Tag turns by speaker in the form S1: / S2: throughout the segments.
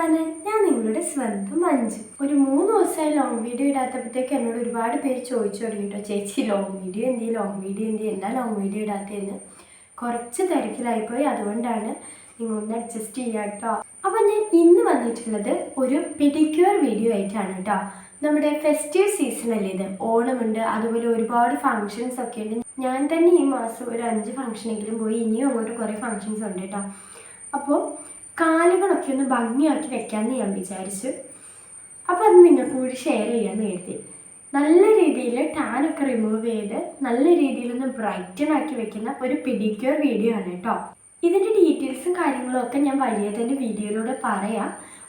S1: Channel ഞാൻ നിങ്ങളുടെ സ്വന്തം മഞ്ജു. ഒരു മൂന്ന് ദിവസമായി ലോങ് വീഡിയോ ഇടാത്തപ്പോഴത്തേക്ക് എന്നോട് ഒരുപാട് പേര് ചോദിച്ചു തുടങ്ങിട്ടോ ചേച്ചി ലോങ് വീഡിയോ എന്തി? ലോങ് വീഡിയോ എന്തി? എന്താ ലോങ് വീഡിയോ ഇടാത്തതെന്ന്? കുറച്ച് തിരക്കിലായിപ്പോയി. അതുകൊണ്ടാണ് നിങ്ങളൊന്ന് അഡ്ജസ്റ്റ് ചെയ്യുക കേട്ടോ അപ്പം ഞാൻ ഇന്ന് വന്നിട്ടുള്ളത് ഒരു പെഡിക്യൂർ വീഡിയോ ആയിട്ടാണ് കേട്ടോ നമ്മുടെ ഫെസ്റ്റീവ് സീസൺ അല്ലേ ഇത്? ഓണമുണ്ട്. അതുപോലെ ഒരുപാട് ഫങ്ഷൻസ് ഒക്കെ ഉണ്ട്. ഞാൻ തന്നെ ഈ മാസം ഒരു അഞ്ച് ഫംഗ്ഷനെങ്കിലും പോയി. ഇനിയും അങ്ങോട്ട് കുറേ ഫങ്ഷൻസ് ഉണ്ട് കേട്ടോ അപ്പോൾ കാലുകളൊക്കെ ഒന്ന് ഭംഗിയാക്കി വെക്കാമെന്ന് ഞാൻ വിചാരിച്ചു. അപ്പോൾ അത് നിങ്ങൾക്ക് കൂടി ഷെയർ ചെയ്യാമെന്ന് കരുതി. നല്ല രീതിയിൽ ടാനൊക്കെ റിമൂവ് ചെയ്ത് നല്ല രീതിയിൽ ഒന്ന് ബ്രൈറ്റൺ ആക്കി വെക്കുന്ന ഒരു പെഡിക്യൂർ വീഡിയോ ആണ് കേട്ടോ ഇതിന്റെ ഡീറ്റെയിൽസും കാര്യങ്ങളും ഒക്കെ ഞാൻ വലിയ തന്നെ വീഡിയോയിലൂടെ പറയാം.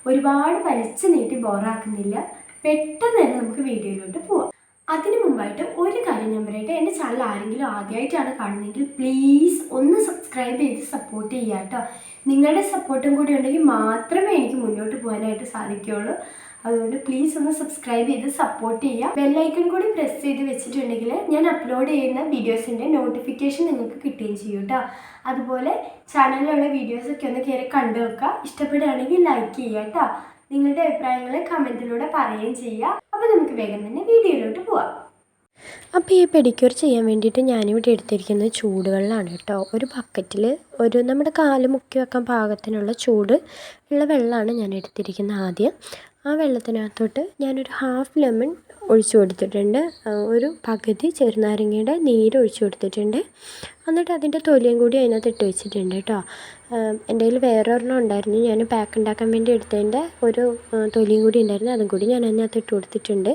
S1: ഒരുപാട് വലിച്ചു നീട്ടി ബോറാക്കുന്നില്ല പെട്ടെന്ന് തന്നെ നമുക്ക് വീഡിയോയിലോട്ട് പോവാം. അതിനു മുമ്പായിട്ട് ഒരു കാര്യം ഞാൻ പറയട്ടെ? എന്റെ ചാനൽ ആരെങ്കിലും ആദ്യമായിട്ടാണ് കാണുന്നതെങ്കിൽ പ്ലീസ് ഒന്ന് സബ്സ്ക്രൈബ് ചെയ്ത് സപ്പോർട്ട് ചെയ്യുക കേട്ടോ നിങ്ങളുടെ സപ്പോർട്ടും കൂടി ഉണ്ടെങ്കിൽ മാത്രമേ എനിക്ക് മുന്നോട്ട് പോകാനായിട്ട് സാധിക്കുകയുള്ളൂ. അതുകൊണ്ട് പ്ലീസ് ഒന്ന് സബ്സ്ക്രൈബ് ചെയ്ത് സപ്പോർട്ട് ചെയ്യുക. ബെല്ലൈക്കൺ കൂടി പ്രസ് ചെയ്ത് വെച്ചിട്ടുണ്ടെങ്കിൽ ഞാൻ അപ്ലോഡ് ചെയ്യുന്ന വീഡിയോസിന്റെ നോട്ടിഫിക്കേഷൻ നിങ്ങൾക്ക് കിട്ടുകയും ചെയ്യും കേട്ടോ അതുപോലെ ചാനലിലുള്ള വീഡിയോസൊക്കെ ഒന്ന് കയറി കണ്ടു വെക്കുക ഇഷ്ടപ്പെടുകയാണെങ്കിൽ ലൈക്ക് ചെയ്യുക കേട്ടോ നിങ്ങളുടെ അഭിപ്രായങ്ങൾ കമന്റിലൂടെ പറയുകയും ചെയ്യുക. അപ്പോൾ നമുക്ക് വേഗം തന്നെ വീഡിയോയിലോട്ട് പോവാം.
S2: അപ്പോൾ ഈ പെഡിക്യൂർ ചെയ്യാൻ വേണ്ടിയിട്ട് ഞാനിവിടെ എടുത്തിരിക്കുന്നത് ചൂടുവെള്ളമാണ് കേട്ടോ. ഒരു ബക്കറ്റിൽ ഒരു നമ്മുടെ കാൽ മുക്കി വെക്കാൻ പാകത്തിനുള്ള ചൂട് ഉള്ള വെള്ളമാണ് ഞാൻ എടുത്തിരിക്കുന്നത് ആദ്യം. ആ വെള്ളത്തിനകത്തോട്ട് ഞാനൊരു ഹാഫ് ലെമൺ ഒഴിച്ചു കൊടുത്തിട്ടുണ്ട്. ഒരു പകുതി ചെറുനാരങ്ങയുടെ നീര് ഒഴിച്ചു കൊടുത്തിട്ടുണ്ട്. എന്നിട്ട് അതിന്റെ തൊലിയും കൂടി അതിനകത്ത് ഇട്ട് വെച്ചിട്ടുണ്ട് കേട്ടോ. എന്റെ കയ്യിൽ വേറെ ഒരെണ്ണം ഉണ്ടായിരുന്നു. ഞാൻ പാക്ക് ഉണ്ടാക്കാൻ വേണ്ടി എടുത്തതിന്റെ ഒരു തൊലിയും കൂടി ഉണ്ടായിരുന്നു. അതും കൂടി ഞാൻ അതിനകത്ത് ഇട്ട് കൊടുത്തിട്ടുണ്ട്.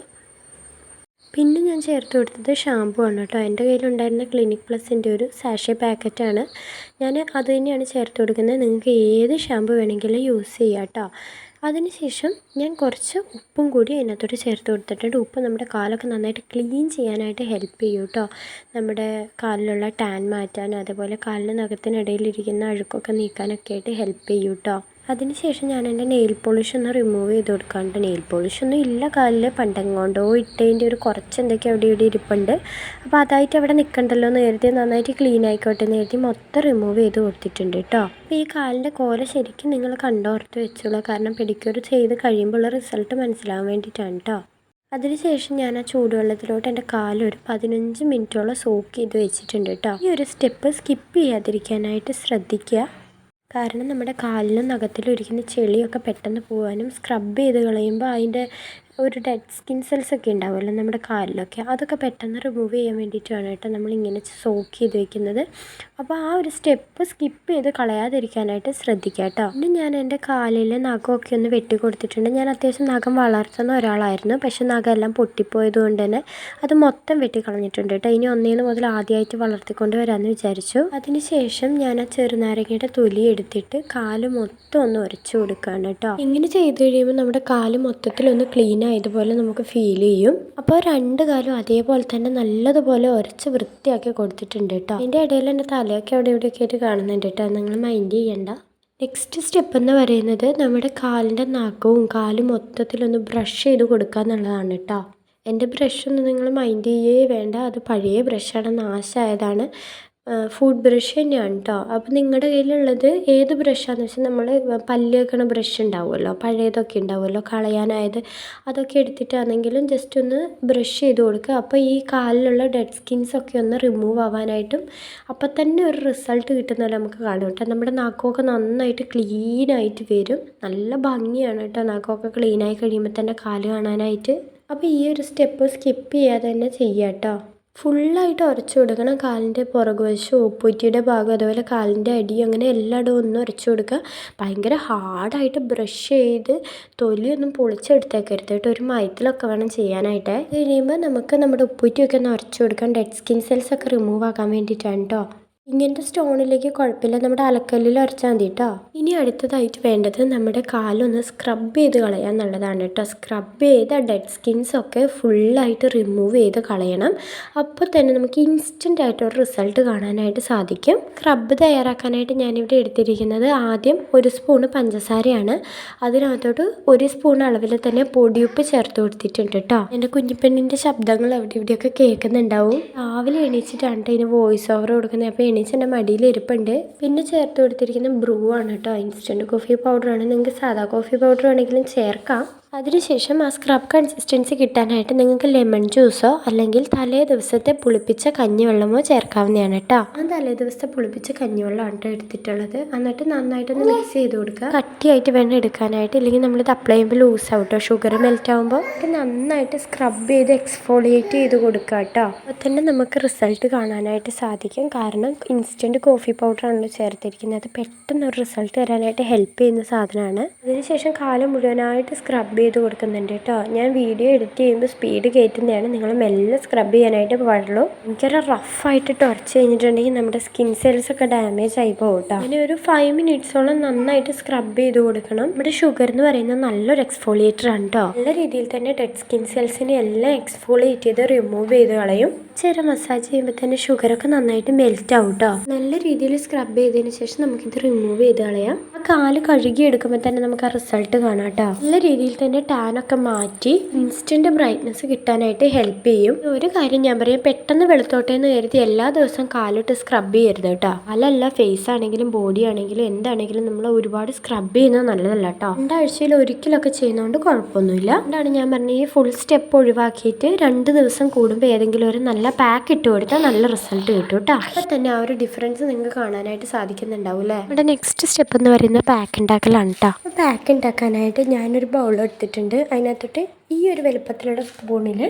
S2: പിന്നെ ഞാൻ ചേർത്ത് കൊടുത്തത് ഷാമ്പു ആണ് കേട്ടോ. എന്റെ കയ്യിലുണ്ടായിരുന്ന ക്ലിനിക് പ്ലസിന്റെ ഒരു സാഷെ പാക്കറ്റാണ് ഞാൻ അത് തന്നെയാണ് ചേർത്ത് കൊടുക്കുന്നത്. നിങ്ങൾക്ക് ഏത് ഷാമ്പു വേണമെങ്കിലും യൂസ് ചെയ്യാം കേട്ടോ. അതിനുശേഷം ഞാൻ കുറച്ച് ഉപ്പും കൂടി അതിനകത്തോട്ട് ചേർത്ത് കൊടുത്തിട്ടുണ്ട്. ഉപ്പ് നമ്മുടെ കാലൊക്കെ നന്നായിട്ട് ക്ലീൻ ചെയ്യാനായിട്ട് ഹെൽപ്പ് ചെയ്യും കേട്ടോ. നമ്മുടെ കാലിലുള്ള ടാൻ മാറ്റാനും അതുപോലെ കാലിന് നഖത്തിനിടയിലിരിക്കുന്ന അഴുക്കൊക്കെ നീക്കാനൊക്കെ ആയിട്ട് ഹെൽപ്പ് ചെയ്യും കേട്ടോ. അതിനുശേഷം ഞാൻ എന്റെ നെയിൽ പോളിഷ് ഒന്ന് റിമൂവ് ചെയ്ത് കൊടുക്കാണ്ട് നെയിൽ പോളിഷ് ഒന്നും ഇല്ല കാലിൽ പണ്ടെങ്ങോണ്ടോ ഇട്ടതിന്റെ ഒരു കുറച്ച് എന്തൊക്കെ അവിടെ ഇവിടെ ഇരിപ്പുണ്ട്. അപ്പോൾ അതായിട്ട് അവിടെ നിൽക്കണ്ടല്ലോ കരുതി നന്നായിട്ട് ക്ലീൻ ആയിക്കോട്ടെ കരുതി മൊത്തം റിമൂവ് ചെയ്ത് കൊടുത്തിട്ടുണ്ട് കേട്ടോ അപ്പോൾ ഈ കാലിന്റെ കോല ശരിക്കും നിങ്ങൾ കണ്ടോർത്ത് വെച്ചോളൂ. കാരണം പെഡിക്യൂർ ചെയ്ത് കഴിയുമ്പോൾ ഉള്ള റിസൾട്ട് മനസ്സിലാവാൻ വേണ്ടിയിട്ടാണ് കേട്ടോ അതിനുശേഷം ഞാൻ ആ ചൂടുവെള്ളത്തിലോട്ട് എന്റെ കാലൊരു പതിനഞ്ച് മിനിറ്റോളം സോക്ക് ചെയ്ത് വെച്ചിട്ടുണ്ട് കേട്ടോ ഈ ഒരു സ്റ്റെപ്പ് സ്കിപ്പ് ചെയ്യാതിരിക്കാനായിട്ട് ശ്രദ്ധിക്കുക. കാരണം നമ്മുടെ കാലിലും നഖത്തിലും ഇരിക്കുന്ന ചെളിയൊക്കെ പെട്ടെന്ന് പോവാനും സ്ക്രബ് ചെയ്ത് കളയുമ്പോൾ അതിന്റെ ഒരു ഡെഡ് സ്കിൻ സെൽസ് ഒക്കെ ഉണ്ടാവുമല്ലോ നമ്മുടെ കാലിലൊക്കെ. അതൊക്കെ പെട്ടെന്ന് റിമൂവ് ചെയ്യാൻ വേണ്ടിയിട്ടാണ് കേട്ടോ നമ്മളിങ്ങനെ സോക്ക് ചെയ്ത് വെക്കുന്നത്. അപ്പോൾ ആ ഒരു സ്റ്റെപ്പ് സ്കിപ്പ് ചെയ്ത് കളയാതിരിക്കാനായിട്ട് ശ്രദ്ധിക്കുക കേട്ടോ. പിന്നെ ഞാൻ എന്റെ കാലിൽ നഖമൊക്കെ ഒന്ന് വെട്ടി കൊടുത്തിട്ടുണ്ട്. ഞാൻ അത്യാവശ്യം നഖം വളർത്തുന്ന ഒരാളായിരുന്നു. പക്ഷെ നഖം എല്ലാം പൊട്ടിപ്പോയത് കൊണ്ട് തന്നെ അത് മൊത്തം വെട്ടി കളഞ്ഞിട്ടുണ്ട് കേട്ടോ. ഇനി ഒന്നേന്ന് മുതൽ ആദ്യമായിട്ട് വളർത്തിക്കൊണ്ട് വരാമെന്ന് വിചാരിച്ചു. അതിനുശേഷം ഞാൻ ആ ചെറുനാരങ്ങയുടെ തൊലി എടുത്തിട്ട് കാൽ മൊത്തം ഒന്ന് ഉരച്ചു കൊടുക്കുകയാണ് കേട്ടോ. ഇങ്ങനെ ചെയ്ത് കഴിയുമ്പോൾ നമ്മുടെ കാൽ മൊത്തത്തിൽ ഒന്ന് ക്ലീൻ ആയതുപോലെ നമുക്ക് ഫീൽ ചെയ്യും. അപ്പോൾ രണ്ട് കാലും അതേപോലെ തന്നെ നല്ലതുപോലെ ഉരച്ച് വൃത്തിയാക്കി കൊടുത്തിട്ടുണ്ട് കേട്ടോ അതിന്റെ ഇടയിൽ എന്റെ തലയൊക്കെ അവിടെ ഇവിടെയൊക്കെ ആയിട്ട് കാണുന്നുണ്ട് കേട്ടോ നിങ്ങൾ മൈൻഡ് ചെയ്യണ്ട. നെക്സ്റ്റ് സ്റ്റെപ്പ് എന്ന് പറയുന്നത് നമ്മുടെ കാലിന്റെ നാക്കവും കാലും മൊത്തത്തിലൊന്ന് ബ്രഷ് ചെയ്ത് കൊടുക്കുക എന്നുള്ളതാണ് കേട്ടോ എന്റെ ബ്രഷൊന്നും നിങ്ങൾ മൈൻഡ് ചെയ്യേ വേണ്ട. അത് പഴയ ബ്രഷാണ് നാശമായതാണ്. ഫുഡ് ബ്രഷ് തന്നെയാണ് കേട്ടോ അപ്പോൾ നിങ്ങളുടെ കയ്യിലുള്ളത് ഏത് ബ്രഷാന്ന് വെച്ചാൽ നമ്മൾ പല്ല് വെക്കണ ബ്രഷ് ഉണ്ടാവുമല്ലോ പഴയതൊക്കെ ഉണ്ടാവുമല്ലോ കളയാനായത് അതൊക്കെ എടുത്തിട്ടാണെങ്കിലും ജസ്റ്റ് ഒന്ന് ബ്രഷ് ചെയ്ത് കൊടുക്കുക അപ്പോൾ ഈ കാലിലുള്ള ഡെഡ് സ്കിൻസ് ഒക്കെ ഒന്ന് റിമൂവ് ആവാനായിട്ടും അപ്പം തന്നെ ഒരു റിസൾട്ട് കിട്ടുന്നല്ലോ നമുക്ക് കാണും കേട്ടോ നമ്മുടെ നാക്കമൊക്കെ നന്നായിട്ട് ക്ലീൻ ആയിട്ട് വരും. നല്ല ഭംഗിയാണ് കേട്ടോ നാക്കമൊക്കെ ക്ലീനായി കഴിയുമ്പോൾ തന്നെ കാൽ കാണാനായിട്ട്. അപ്പോൾ ഈ ഒരു സ്റ്റെപ്പ് സ്കിപ്പ് ചെയ്യാതെ തന്നെ ചെയ്യാം കേട്ടോ ഫുള്ളായിട്ട് ഉരച്ചു കൊടുക്കണം. കാലിന്റെ പുറകുവശവും ഉപ്പൂറ്റിയുടെ ഭാഗം അതുപോലെ കാലിന്റെ അടി അങ്ങനെ എല്ലായിടവും ഒന്ന് ഉരച്ചു കൊടുക്കുക. ഭയങ്കര ഹാർഡായിട്ട് ബ്രഷ് ചെയ്ത് തൊലിയൊന്നും പൊളിച്ചെടുത്തേക്കരുത് കേട്ടോ. ഒരു മയത്തിലൊക്കെ വേണം ചെയ്യാനായിട്ട്. കഴിയുമ്പോൾ നമുക്ക് നമ്മുടെ ഉപ്പൂറ്റിയൊക്കെ ഒന്ന് ഉരച്ചു കൊടുക്കാം. ഡെഡ് സ്കിൻ സെൽസ് ഒക്കെ റിമൂവ് ആക്കാൻ വേണ്ടിയിട്ടാണ് കേട്ടോ. ഇങ്ങനത്തെ സ്റ്റോണിലേക്ക് കുഴപ്പമില്ല. നമ്മുടെ അലക്കല്ലിൽ ഉരച്ചാൽ മതി കേട്ടോ ഇനി അടുത്തതായിട്ട് വേണ്ടത് നമ്മുടെ കാലൊന്ന് സ്ക്രബ് ചെയ്ത് കളയാൻ നല്ലതാണ് കേട്ടോ സ്ക്രബ് ചെയ്ത് ഡെഡ് സ്കിൻസ് ഒക്കെ ഫുള്ളായിട്ട് റിമൂവ് ചെയ്ത് കളയണം. അപ്പോൾ തന്നെ നമുക്ക് ഇൻസ്റ്റന്റ് ആയിട്ട് ഒരു റിസൾട്ട് കാണാനായിട്ട് സാധിക്കും. സ്ക്രബ് തയ്യാറാക്കാനായിട്ട് ഞാനിവിടെ എടുത്തിരിക്കുന്നത് ആദ്യം ഒരു സ്പൂണ് പഞ്ചസാരയാണ്. അതിനകത്തോട്ട് ഒരു സ്പൂൺ അളവിൽ തന്നെ പൊടിയുപ്പ് ചേർത്ത് കൊടുത്തിട്ടുണ്ട് കേട്ടോ എന്റെ കുഞ്ഞിപ്പെണ്ണിന്റെ ശബ്ദങ്ങൾ അവിടെ ഇവിടെയൊക്കെ കേൾക്കുന്നുണ്ടാവും. രാവിലെ എണീച്ചിട്ടാണ് ഇതിന് വോയിസ് ഓവർ കൊടുക്കുന്നത്. അപ്പോൾ എണീച്ച് എന്റെ മടിയിൽ ഇരിപ്പുണ്ട്. പിന്നെ ചേർത്ത് കൊടുത്തിരിക്കുന്ന ബ്രൂ ആണ് കേട്ടോ. ഇൻസ്റ്റന്റ് കോഫി പൗഡർ ആണ്. നിങ്ങൾക്ക് സാധാ കോഫി പൗഡർ വേണമെങ്കിലും ചേർക്കാം. അതിനുശേഷം ആ സ്ക്രബ് കൺസിസ്റ്റൻസി കിട്ടാനായിട്ട് നിങ്ങൾക്ക് ലെമൺ ജ്യൂസോ അല്ലെങ്കിൽ തലേ ദിവസത്തെ പുളിപ്പിച്ച കഞ്ഞിവെള്ളമോ ചേർക്കാവുന്നതാണ് കേട്ടോ ഞാൻ തലേ ദിവസത്തെ പുളിപ്പിച്ച കഞ്ഞിവെള്ളമാണ് കേട്ടോ എടുത്തിട്ടുള്ളത്. എന്നിട്ട് നന്നായിട്ടൊന്ന് മിക്സ് ചെയ്ത് കൊടുക്കുക. കട്ടിയായിട്ട് വേണം എടുക്കാനായിട്ട്. ഇല്ലെങ്കിൽ നമ്മളിത് അപ്ലൈ ചെയ്യുമ്പോൾ ലൂസ് ആവട്ടോ ഷുഗർ മെൽറ്റ് ആകുമ്പോൾ ഇത് നന്നായിട്ട് സ്ക്രബ് ചെയ്ത് എക്സ്ഫോളിയേറ്റ് ചെയ്ത് കൊടുക്കുക കേട്ടോ അപ്പോൾ തന്നെ നമുക്ക് റിസൾട്ട് കാണാനായിട്ട് സാധിക്കും. കാരണം ഇൻസ്റ്റന്റ് കോഫി പൗഡറാണല്ലോ ചേർത്തിരിക്കുന്നത്. അത് പെട്ടെന്ന് ഒരു റിസൾട്ട് തരാനായിട്ട് ഹെൽപ്പ് ചെയ്യുന്ന സാധനമാണ്. അതിനുശേഷം കാലം മുഴുവനായിട്ട് സ്ക്രബ് ചെയ്ത് കൊടുക്കുന്നുണ്ട് കേട്ടോ. ഞാൻ വീഡിയോ എഡിറ്റ് ചെയ്യുമ്പോൾ സ്പീഡ് കയറ്റുന്നതാണ്. നിങ്ങൾ മെല്ലെ സ്ക്രബ് ചെയ്യാനായിട്ട് പാടുള്ളൂ. എനിക്കൊരു റഫായിട്ട് ടൊറച്ച് കഴിഞ്ഞിട്ടുണ്ടെങ്കിൽ നമ്മുടെ സ്കിൻ സെൽസ് ഒക്കെ ഡാമേജ് ആയി പോകും അങ്ങനെ ഒരു ഫൈവ് മിനിറ്റ്സോളം നന്നായിട്ട് സ്ക്രബ് ചെയ്ത് കൊടുക്കണം. നമ്മുടെ ഷുഗർ എന്ന് പറയുന്നത് നല്ലൊരു എക്സ്ഫോളിയേറ്റർ ആണ് കേട്ടോ. നല്ല രീതിയിൽ തന്നെ ഡെഡ് സ്കിൻ സെൽസിനെ എല്ലാം എക്സ്ഫോളിയേറ്റ് ചെയ്ത് റിമൂവ് ചെയ്ത് കളയും. ചെറു മസാജ് ചെയ്യുമ്പോൾ തന്നെ ഷുഗറൊക്കെ നന്നായിട്ട് മെൽറ്റ് ആവും കേട്ടോ നല്ല രീതിയിൽ സ്ക്രബ് ചെയ്തതിന് ശേഷം നമുക്കിത് റിമൂവ് ചെയ്ത് കളയാം. ആ കാൽ കഴുകി എടുക്കുമ്പോൾ തന്നെ നമുക്ക് ആ റിസൾട്ട് കാണാം കേട്ടോ നല്ല രീതിയിൽ തന്നെ ടാനൊക്കെ മാറ്റി ഇൻസ്റ്റന്റ് ബ്രൈറ്റ്നസ് കിട്ടാനായിട്ട് ഹെൽപ്പ് ചെയ്യും. ഒരു കാര്യം ഞാൻ പറയാം പെട്ടെന്ന് വെളുത്തോട്ടെ എന്ന് കരുതി എല്ലാ ദിവസവും കാലിട്ട് സ്ക്രബ് ചെയ്യരുത് കേട്ടോ അല്ലല്ല ഫേസ് ആണെങ്കിലും ബോഡി ആണെങ്കിലും എന്താണെങ്കിലും നമ്മൾ ഒരുപാട് സ്ക്രബ് ചെയ്യുന്നത് നല്ലതല്ല കേട്ടോ രണ്ടാഴ്ചയിൽ ഒരിക്കലൊക്കെ ചെയ്യുന്നതുകൊണ്ട് കുഴപ്പമൊന്നുമില്ല. അതുകൊണ്ടാണ് ഞാൻ പറഞ്ഞത് ഈ ഫുൾ സ്റ്റെപ്പ് ഒഴിവാക്കിയിട്ട് രണ്ട് ദിവസം കൂടുമ്പോൾ ഏതെങ്കിലും ഒരു നല്ല പാക്ക് ഇട്ട് കൊടുത്താൽ നല്ല റിസൾട്ട് കിട്ടും കേട്ടോ അപ്പം തന്നെ ആ ഒരു ഡിഫറൻസ് നിങ്ങൾക്ക് കാണാനായിട്ട് സാധിക്കുന്നുണ്ടാവും അല്ലേ നമ്മുടെ നെക്സ്റ്റ് സ്റ്റെപ്പ് എന്ന് പറയുന്നത് പാക്ക് ഉണ്ടാക്കലാണ് കേട്ടോ പാക്ക് ഉണ്ടാക്കാനായിട്ട് ഞാനൊരു ബൗൾ എടുത്തിട്ടുണ്ട്. അതിനകത്തോട്ട് ഈ ഒരു വലുപ്പത്തിലുള്ള സ്പൂണിൽ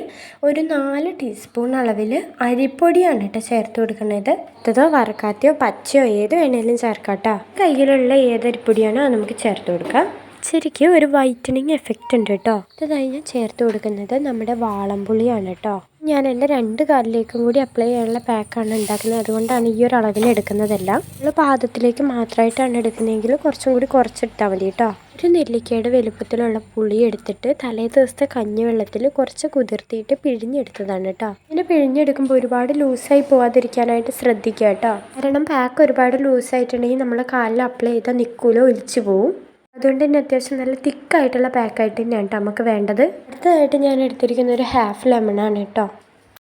S2: ഒരു നാല് ടീസ്പൂൺ അളവിൽ അരിപ്പൊടിയാണ് കേട്ടോ ചേർത്ത് കൊടുക്കുന്നത് ഇതോ വറക്കാത്തയോ പച്ചയോ ഏത് വേണേലും ചേർക്കാം കേട്ടോ കയ്യിലുള്ള ഏത് അരിപ്പൊടിയാണോ നമുക്ക് ചേർത്ത് കൊടുക്കാം. ശരിക്കും ഒരു വൈറ്റനിങ് എഫക്റ്റ് ഉണ്ട് കേട്ടോ ഇത് ഞാൻ ചേർത്ത് കൊടുക്കുന്നത് നമ്മുടെ വാളംപുളിയാണ് കേട്ടോ ഞാൻ എന്റെ രണ്ട് കാലിലേക്കും കൂടി അപ്ലൈ ചെയ്യാനുള്ള പാക്കാണ് ഉണ്ടാക്കുന്നത്. അതുകൊണ്ടാണ് ഈ ഒരു അളവിൽ എടുക്കുന്നതെല്ലാം. നമ്മൾ പാദത്തിലേക്ക് മാത്രമായിട്ടാണ് എടുക്കുന്നതെങ്കിൽ കുറച്ചും കൂടി കുറച്ചെടുത്താൽ മതി കേട്ടോ ഒരു നെല്ലിക്കയുടെ വലുപ്പത്തിലുള്ള പുളി എടുത്തിട്ട് തലേ ദിവസത്തെ കഞ്ഞിവെള്ളത്തിൽ കുറച്ച് കുതിർത്തിയിട്ട് പിഴിഞ്ഞെടുത്തതാണ് കേട്ടോ ഇങ്ങനെ പിഴിഞ്ഞെടുക്കുമ്പോൾ ഒരുപാട് ലൂസായി പോവാതിരിക്കാനായിട്ട് ശ്രദ്ധിക്കുക കേട്ടോ കാരണം പാക്ക് ഒരുപാട് ലൂസായിട്ടുണ്ടെങ്കിൽ നമ്മൾ കാലിൽ അപ്ലൈ ചെയ്താൽ നിൽക്കൂലോ ഒലിച്ചു പോവും. അതുകൊണ്ട് തന്നെ അത്യാവശ്യം നല്ല തിക്കായിട്ടുള്ള പാക്കായിട്ട് തന്നെയാണ് കേട്ടോ നമുക്ക് വേണ്ടത്. അടുത്തതായിട്ട് ഞാൻ എടുത്തിരിക്കുന്ന ഒരു ഹാഫ് ലെമണാണ് കേട്ടോ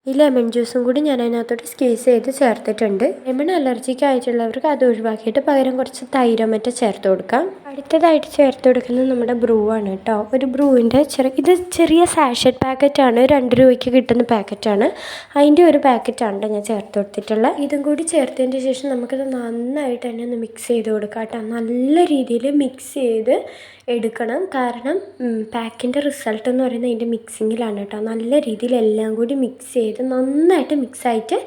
S2: ഈ ലെമൺ ജ്യൂസും കൂടി ഞാൻ അതിനകത്തോട്ട് സ്ക്വീസ് ചെയ്ത് ചേർത്തിട്ടുണ്ട്. ലെമൺ അലർജിക്ക് ആയിട്ടുള്ളവർക്ക് അത് ഒഴിവാക്കിയിട്ട് പകരം കുറച്ച് തൈരോ മറ്റോ ചേർത്ത് കൊടുക്കാം. അടുത്തതായിട്ട് ചേർത്ത് കൊടുക്കുന്നത് നമ്മുടെ ബ്രൂ ആണ് കേട്ടോ. ഒരു ബ്രൂവിന്റെ ചെറിയ ഇത് ചെറിയ സാഷറ്റ് പാക്കറ്റാണ് രണ്ട് രൂപയ്ക്ക് കിട്ടുന്ന പാക്കറ്റാണ് അതിന്റെ ഒരു പാക്കറ്റാണ് ഞാൻ ചേർത്ത് കൊടുത്തിട്ടുള്ളത്. ഇതും കൂടി ചേർത്തതിന്റെ ശേഷം നമുക്കിത് നന്നായിട്ട് തന്നെ ഒന്ന് മിക്സ് ചെയ്ത് കൊടുക്കാം കേട്ടോ. നല്ല രീതിയിൽ മിക്സ് ചെയ്ത് എടുക്കണം. കാരണം പാക്കിന്റെ റിസൾട്ട് എന്ന് പറയുന്നത് അതിന്റെ മിക്സിങ്ങിലാണ് കേട്ടോ. നല്ല രീതിയിൽ എല്ലാം കൂടി മിക്സ് ചെയ്ത് നന്നായിട്ട് മിക്സായിട്ട്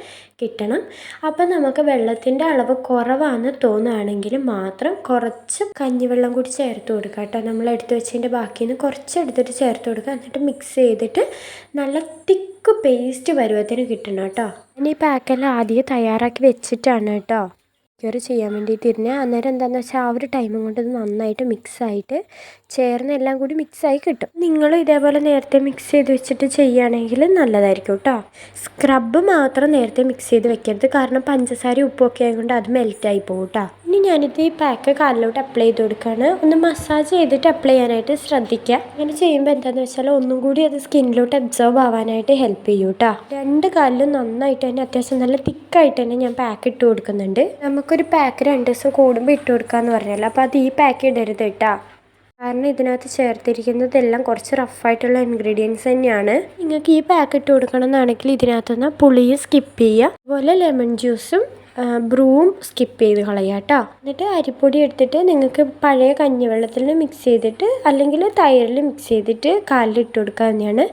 S2: കിട്ടണം. അപ്പം നമുക്ക് വെള്ളത്തിന്റെ അളവ് കുറവാണെന്ന് തോന്നുകയാണെങ്കിൽ മാത്രം കുറച്ച് കഞ്ഞിവെള്ളം കൂടി ചേർത്ത് കൊടുക്കുക കേട്ടോ. നമ്മൾ എടുത്ത് വെച്ചതിന്റെ ബാക്കിയിൽ നിന്ന് കുറച്ച് എടുത്തിട്ട് ചേർത്ത് കൊടുക്കുക. എന്നിട്ട് മിക്സ് ചെയ്തിട്ട് നല്ല തിക്ക് പേസ്റ്റ് പരുവത്തിന് കിട്ടണം കേട്ടോ. ഇനി ഈ പാക്കെല്ലാം ആദ്യം തയ്യാറാക്കി വെച്ചിട്ടാണ് കേട്ടോ. ക്യൂർ ചെയ്യാൻ വേണ്ടിയിട്ട് ഇരുന്നത് അന്നേരം എന്താണെന്ന് വെച്ചാൽ ആ ഒരു ടൈമും കൊണ്ട് നന്നായിട്ട് മിക്സായിട്ട് ചേർന്ന് എല്ലാം കൂടി മിക്സായി കിട്ടും. നിങ്ങൾ ഇതേപോലെ നേരത്തെ മിക്സ് ചെയ്ത് വെച്ചിട്ട് ചെയ്യുകയാണെങ്കിൽ നല്ലതായിരിക്കും കേട്ടോ സ്ക്രബ്ബ് മാത്രം നേരത്തെ മിക്സ് ചെയ്ത് വെക്കരുത്. കാരണം പഞ്ചസാര ഉപ്പൊക്കെ ആയതുകൊണ്ട് അത് മെൽറ്റായി പോകും കേട്ടോ ഇനി ഞാനിത് ഈ പാക്ക് കാലിലോട്ട് അപ്ലൈ ചെയ്ത് കൊടുക്കുകയാണ് ഒന്ന് മസാജ് ചെയ്തിട്ട് അപ്ലൈ ചെയ്യാനായിട്ട് ശ്രദ്ധിക്കുക അങ്ങനെ ചെയ്യുമ്പോൾ എന്താണെന്ന് വെച്ചാൽ ഒന്നും കൂടി അത് സ്കിന്നിലോട്ട് അബ്സോർബ് ആവാനായിട്ട് ഹെൽപ്പ് ചെയ്യും കേട്ടോ രണ്ട് കാലിലും നന്നായിട്ട് തന്നെ അത്യാവശ്യം നല്ല തിക്കായിട്ട് തന്നെ ഞാൻ പാക്ക് ഇട്ട് കൊടുക്കുന്നുണ്ട്. നമുക്കൊരു പാക്ക് രണ്ട് ദിവസം കൂടുമ്പോൾ ഇട്ട് കൊടുക്കാമെന്ന് പറഞ്ഞല്ലോ. അപ്പോൾ അത് ഈ പാക്ക് ഇടരുത് കേട്ടോ കാരണം ഇതിനകത്ത് ചേർത്തിരിക്കുന്നതെല്ലാം കുറച്ച് റഫായിട്ടുള്ള ഇൻഗ്രീഡിയൻസ് തന്നെയാണ്. നിങ്ങൾക്ക് ഈ പാക്ക് ഇട്ട് കൊടുക്കണം എന്നാണെങ്കിൽ ഇതിനകത്തുനിന്ന് പുളിയും സ്കിപ്പ് ചെയ്യുക അതുപോലെ ലെമൺ ജ്യൂസും ബ്രൂവും സ്കിപ്പ് ചെയ്ത് കളയുക കേട്ടോ. എന്നിട്ട് അരിപ്പൊടി എടുത്തിട്ട് നിങ്ങൾക്ക് പഴയ കഞ്ഞിവെള്ളത്തിൽ മിക്സ് ചെയ്തിട്ട് അല്ലെങ്കിൽ തൈരിൽ മിക്സ് ചെയ്തിട്ട് കാലിൽ ഇട്ട് കൊടുക്കുക തന്നെയാണ്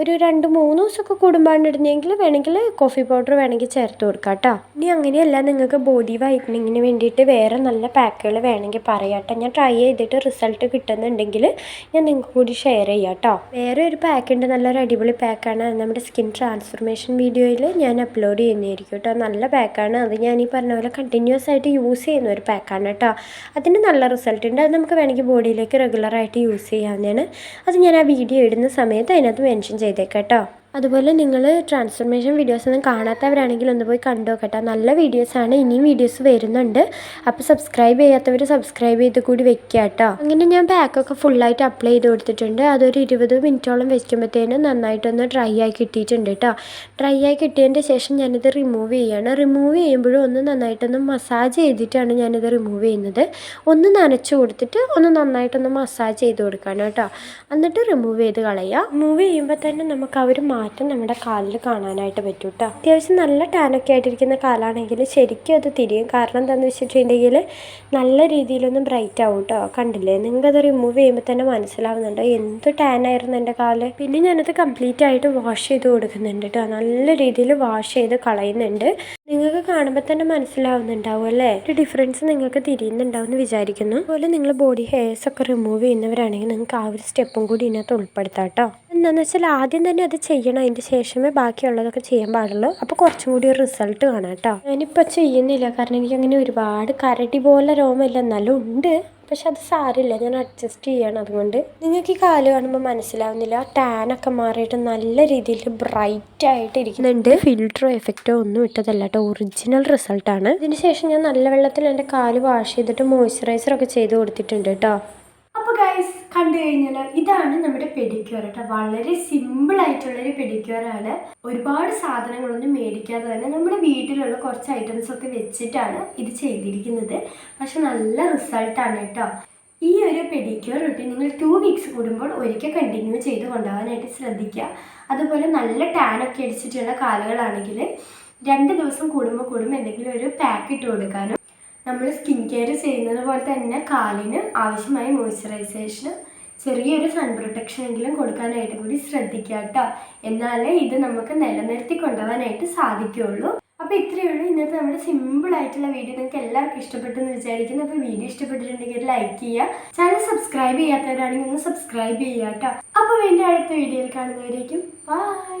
S2: ഒരു രണ്ട് മൂന്ന് ദിവസമൊക്കെ കൂടുമ്പോഴാണ് ഇടുന്നതെങ്കിൽ വേണമെങ്കിൽ കോഫി പൗഡർ വേണമെങ്കിൽ ചേർത്ത് കൊടുക്കുക കേട്ടോ. ഇനി അങ്ങനെയല്ല നിങ്ങൾക്ക് ബോഡി വൈറ്റനിങ്ങിന് വേണ്ടിയിട്ട് വേറെ നല്ല പാക്കുകൾ വേണമെങ്കിൽ പറയാം കേട്ടോ. ഞാൻ ട്രൈ ചെയ്തിട്ട് റിസൾട്ട് കിട്ടുന്നുണ്ടെങ്കിൽ ഞാൻ നിങ്ങൾക്ക് കൂടി ഷെയർ ചെയ്യാം കേട്ടോ. വേറെ ഒരു പാക്ക് ഉണ്ട് നല്ലൊരു അടിപൊളി പാക്കാണ് നമ്മുടെ സ്കിൻ ട്രാൻസ്ഫോർമേഷൻ വീഡിയോയിൽ ഞാൻ അപ്ലോഡ് ചെയ്യുന്നതായിരിക്കും കേട്ടോ. നല്ല പാക്കാണ് അത് ഞാൻ ഈ പറഞ്ഞ പോലെ കണ്ടിന്യൂസ് ആയിട്ട് യൂസ് ചെയ്യുന്ന ഒരു പാക്കാണ് കേട്ടോ അതിന് നല്ല റിസൾട്ട് ഉണ്ട്. അത് നമുക്ക് വേണമെങ്കിൽ ബോഡിയിലേക്ക് റെഗുലറായിട്ട് യൂസ് ചെയ്യാവുന്നതാണ്. അത് ഞാൻ ആ വീഡിയോ ഇടുന്ന സമയത്ത് അതിനകത്ത് മെൻഷൻ ചെയ്തേക്കാം കേട്ടോ അതുപോലെ നിങ്ങൾ ട്രാൻസ്ഫർമേഷൻ വീഡിയോസ് ഒന്നും കാണാത്തവരാണെങ്കിൽ ഒന്ന് പോയി കണ്ടു നോക്കട്ടെ. നല്ല വീഡിയോസാണ് ഇനിയും വീഡിയോസ് വരുന്നുണ്ട്. അപ്പോൾ സബ്സ്ക്രൈബ് ചെയ്യാത്തവർ സബ്സ്ക്രൈബ് ചെയ്ത് കൂടി വെക്കുക കേട്ടോ. അങ്ങനെ ഞാൻ പാക്കൊക്കെ ഫുള്ളായിട്ട് അപ്ലൈ ചെയ്ത് കൊടുത്തിട്ടുണ്ട്. അതൊരു ഇരുപത് മിനിറ്റോളം വെക്കുമ്പോഴത്തേനും നന്നായിട്ടൊന്ന് ഡ്രൈ ആയി കിട്ടിയിട്ടുണ്ട് കേട്ടോ. ഡ്രൈ ആയി കിട്ടിയതിന്റെ ശേഷം ഞാനിത് റിമൂവ് ചെയ്യുകയാണ് റിമൂവ് ചെയ്യുമ്പോഴും ഒന്ന് നന്നായിട്ടൊന്ന് മസാജ് ചെയ്തിട്ടാണ് ഞാനിത് റിമൂവ് ചെയ്യുന്നത്. ഒന്ന് നനച്ച് കൊടുത്തിട്ട് ഒന്ന് നന്നായിട്ടൊന്ന് മസാജ് ചെയ്ത് കൊടുക്കാനാണ് കേട്ടോ. എന്നിട്ട് റിമൂവ് ചെയ്ത് കളയുക. റിമൂവ് ചെയ്യുമ്പോൾ തന്നെ നമുക്ക് ആ ഒരു മാറ്റം നമ്മുടെ കാലിൽ കാണാനായിട്ട് പറ്റും കേട്ടോ അത്യാവശ്യം നല്ല ടാനൊക്കെ ആയിട്ടിരിക്കുന്ന കാലാണെങ്കിൽ ശരിക്കും അത് തിരിയും. കാരണം എന്താണെന്ന് വെച്ചിട്ടുണ്ടെങ്കിൽ നല്ല രീതിയിലൊന്നും ബ്രൈറ്റ് ആവും കേട്ടോ കണ്ടില്ലേ? നിങ്ങൾക്കത് റിമൂവ് ചെയ്യുമ്പോൾ തന്നെ മനസ്സിലാവുന്നുണ്ട്. എന്ത് ടാനായിരുന്നു എന്റെ കാൽ? പിന്നെ ഞാനത് കംപ്ലീറ്റ് ആയിട്ട് വാഷ് ചെയ്ത് കൊടുക്കുന്നുണ്ട് കേട്ടോ നല്ല രീതിയിൽ വാഷ് ചെയ്ത് കളയുന്നുണ്ട്. നിങ്ങൾക്ക് കാണുമ്പോൾ തന്നെ മനസ്സിലാവുന്നുണ്ടാവും അല്ലേ? ഒരു ഡിഫറൻസ് നിങ്ങൾക്ക് തിരിയുന്നുണ്ടാവും എന്ന് വിചാരിക്കുന്നു. അതുപോലെ നിങ്ങൾ ബോഡി ഹെയർസ് ഒക്കെ റിമൂവ് ചെയ്യുന്നവരാണെങ്കിൽ നിങ്ങൾക്ക് ആ ഒരു സ്റ്റെപ്പും കൂടി ഇതിനകത്ത് ഉൾപ്പെടുത്താം കേട്ടോ എന്താണെന്ന് വെച്ചാൽ ആദ്യം തന്നെ അത് ചെയ്യണം. അതിന്റെ ശേഷമേ ബാക്കിയുള്ളതൊക്കെ ചെയ്യാൻ പാടുള്ളൂ. അപ്പോൾ കുറച്ചും കൂടി ഒരു റിസൾട്ട് കാണാം കേട്ടോ ഞാനിപ്പോൾ ചെയ്യുന്നില്ല. കാരണം എനിക്ക് അങ്ങനെ ഒരുപാട് കരടി പോലെ രോമമില്ല എന്നാലും ഉണ്ട്. പക്ഷെ അത് സാരമില്ല. ഞാൻ അഡ്ജസ്റ്റ് ചെയ്യണം അതുകൊണ്ട്. നിങ്ങൾക്ക് ഈ കാൽ കാണുമ്പോൾ മനസ്സിലാവുന്നില്ല. ടാൻ ഒക്കെ മാറിയിട്ട് നല്ല രീതിയിൽ ബ്രൈറ്റ് ആയിട്ട് ഇരിക്കുന്നുണ്ട്. ഫിൽറ്ററോ എഫക്റ്റോ ഒന്നും ഇട്ടതല്ല കേട്ടോ. ഒറിജിനൽ റിസൾട്ടാണ് ഇതിന് ശേഷം ഞാൻ നല്ല വെള്ളത്തിൽ എന്റെ കാൽ വാഷ് ചെയ്തിട്ട് മോയ്സ്ചറൈസറൊക്കെ ചെയ്ത് കൊടുത്തിട്ടുണ്ട് കേട്ടോ.
S1: അപ്പോൾ ഗൈസ് കണ്ടു കഴിഞ്ഞാൽ ഇതാണ് നമ്മുടെ പെഡിക്യൂർ കേട്ടോ വളരെ സിമ്പിൾ ആയിട്ടുള്ളൊരു പെഡിക്യൂർ ആണ്. ഒരുപാട് സാധനങ്ങളൊന്നും മേടിക്കാതെ തന്നെ നമ്മുടെ വീട്ടിലുള്ള കുറച്ച് ഐറ്റംസ് ഒക്കെ വെച്ചിട്ടാണ് ഇത് ചെയ്തിരിക്കുന്നത്. പക്ഷെ നല്ല റിസൾട്ടാണ് കേട്ടോ ഈ ഒരു പെഡിക്യൂർ റൊട്ടീൻ നിങ്ങൾ ടു വീക്സ് കൂടുമ്പോൾ ഒരിക്കൽ കണ്ടിന്യൂ ചെയ്ത് കൊണ്ടുപോകാനായിട്ട് ശ്രദ്ധിക്കുക. അതുപോലെ നല്ല ടാൻ ഒക്കെ അടിച്ചിട്ടുള്ള കാലുകളാണെങ്കിൽ രണ്ട് ദിവസം കൂടുമ്പോൾ കൂടുമ്പോൾ എന്തെങ്കിലും ഒരു പാക്ക് ഇട്ട് കൊടുക്കാനും നമ്മൾ സ്കിൻ കെയർ ചെയ്യുന്നത് പോലെ തന്നെ കാലിന് ആവശ്യമായ മോയ്സ്ചറൈസേഷൻ ചെറിയൊരു സൺ പ്രൊട്ടക്ഷൻ എങ്കിലും കൊടുക്കാനായിട്ട് കൂടി ശ്രദ്ധിക്കുക കേട്ടോ. എന്നാലേ ഇത് നമുക്ക് നിലനിർത്തി കൊണ്ടുപോകാനായിട്ട് സാധിക്കുകയുള്ളൂ. അപ്പോൾ ഇത്രയേ ഉള്ളൂ. ഇന്നത്തെ നമ്മുടെ സിമ്പിൾ ആയിട്ടുള്ള വീഡിയോ നിങ്ങൾക്ക് എല്ലാവർക്കും ഇഷ്ടപ്പെട്ടെന്ന് വിചാരിക്കുന്നു. അപ്പോൾ വീഡിയോ ഇഷ്ടപ്പെട്ടിട്ടുണ്ടെങ്കിൽ ലൈക്ക് ചെയ്യുക. ചാനൽ സബ്സ്ക്രൈബ് ചെയ്യാത്തവരാണെങ്കിൽ ഒന്ന് സബ്സ്ക്രൈബ് ചെയ്യുക കേട്ടോ. അപ്പോൾ വീണ്ടും അടുത്ത വീഡിയോയിൽ കാണുന്നവരേക്കും. ബൈ